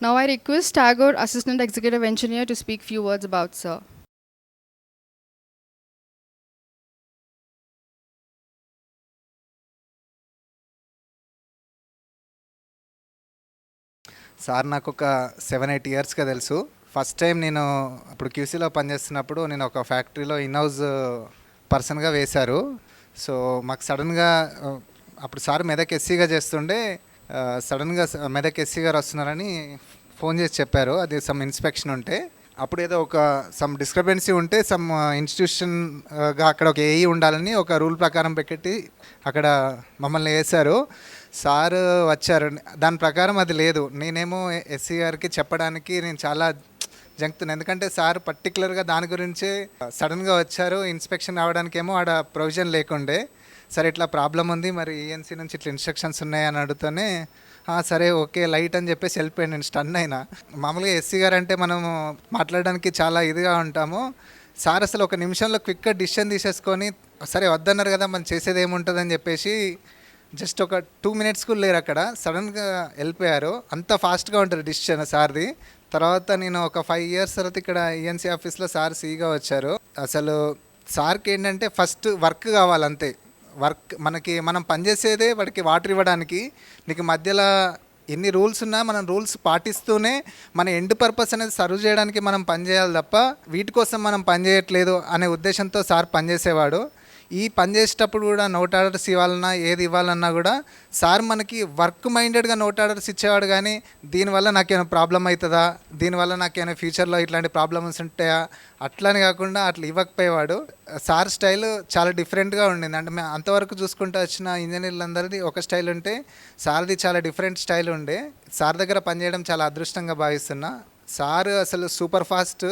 Now I request Tagore, Assistant Executive Engineer, to speak few words about sir. Sir నాకు ఒక seven eight ఇయర్స్గా తెలుసు first time నేను అప్పుడు క్యూసీలో పనిచేస్తున్నప్పుడు నేను ఒక ఫ్యాక్టరీలో ఇన్ హౌస్ పర్సన్గా వేశారు సో మాకు సడన్గా uh, అప్పుడు సార్ మెదక్ ఎస్సీగా చేస్తుండే సడన్గా మెదక్ ఎస్సీ గారు వస్తున్నారని ఫోన్ చేసి చెప్పారు. అది సమ్ ఇన్స్పెక్షన్ ఉంటే. అప్పుడు ఏదో ఒక సమ్ డిస్క్రిపెన్సీ ఉంటే సమ్ ఇన్స్టిట్యూషన్గా అక్కడ ఒక ఏఈ ఉండాలని ఒక రూల్ ప్రకారం పెట్టి అక్కడ మమ్మల్ని వేశారు. సార్ వచ్చారు. దాని ప్రకారం అది లేదు. నేనేమో ఎస్సీ గారికి చెప్పడానికి నేను చాలా జంకుతున్నాను ఎందుకంటే సార్ పర్టికులర్గా దాని గురించే సడన్గా వచ్చారు. ఇన్స్పెక్షన్ రావడానికేమో ఆడ ప్రొవిజన్ లేకుండే. సరే ఇట్లా ప్రాబ్లం ఉంది మరి ఈఎన్సీ నుంచి ఇట్లా ఇన్స్ట్రక్షన్స్ ఉన్నాయని అడుగుతూనే సరే ఓకే లైట్ అని చెప్పేసి వెళ్ళిపోయాను నేను స్టన్ అయినా. మామూలుగా ఎస్సీ గారు అంటే మనము మాట్లాడడానికి చాలా ఇదిగా ఉంటాము. సార్ అసలు ఒక నిమిషంలో క్విక్గా డిసిషన్ తీసేసుకొని సరే వద్దన్నారు కదా మనం చేసేది ఏముంటుందని చెప్పేసి జస్ట్ ఒక టూ మినిట్స్ కూడా లేరు అక్కడ. సడన్గా వెళ్ళిపోయారు. అంత ఫాస్ట్గా ఉంటుంది డిసిషన్ సార్ది. తర్వాత నేను ఒక ఫైవ్ ఇయర్స్ తర్వాత ఇక్కడ ఈఎన్సీ ఆఫీస్లో సార్ సీగా వచ్చారు. అసలు సార్కి ఏంటంటే ఫస్ట్ వర్క్ కావాలంతే వర్క్ మనకి మనం పనిచేసేదే వాడికి వాటర్ ఇవ్వడానికి. నీకు మధ్యలో ఎన్ని రూల్స్ ఉన్నా మనం రూల్స్ పాటిస్తూనే మన ఎండ్ పర్పస్ అనేది సర్వ్ చేయడానికి మనం పనిచేయాలి తప్ప వీటి కోసం మనం పనిచేయట్లేదు అనే ఉద్దేశంతో సార్ పనిచేసేవాడు. ఈ పని చేసేటప్పుడు కూడా నోట్ ఆర్డర్స్ ఇవ్వాలన్నా ఏది ఇవ్వాలన్నా కూడా సార్ మనకి వర్క్ మైండెడ్గా నోట్ ఆర్డర్స్ ఇచ్చేవాడు కానీ దీనివల్ల నాకేమైనా ప్రాబ్లం అవుతుందా? దీనివల్ల నాకేమైనా ఫ్యూచర్లో ఇట్లాంటి ప్రాబ్లమ్స్ ఉంటాయా? అట్లని కాకుండా అట్లా ఇవ్వకపోయేవాడు. సార్ స్టైల్ చాలా డిఫరెంట్గా ఉండింది. అంటే మేము అంతవరకు చూసుకుంటూ వచ్చిన ఇంజనీర్లందరిది ఒక స్టైల్ ఉంటే సార్ది చాలా డిఫరెంట్ స్టైల్ ఉండే. సార్ దగ్గర పనిచేయడం చాలా అదృష్టంగా భావిస్తున్నా. సార్ అసలు సూపర్ ఫాస్ట్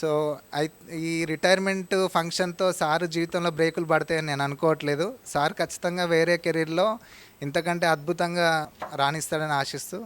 సో ఐ ఈ రిటైర్మెంట్ ఫంక్షన్తో సార్ జీవితంలో బ్రేకులు పడతాయని నేను అనుకోవట్లేదు. సార్ ఖచ్చితంగా వేరే కెరీర్లో ఇంతకంటే అద్భుతంగా రాణిస్తాడని ఆశిస్తూ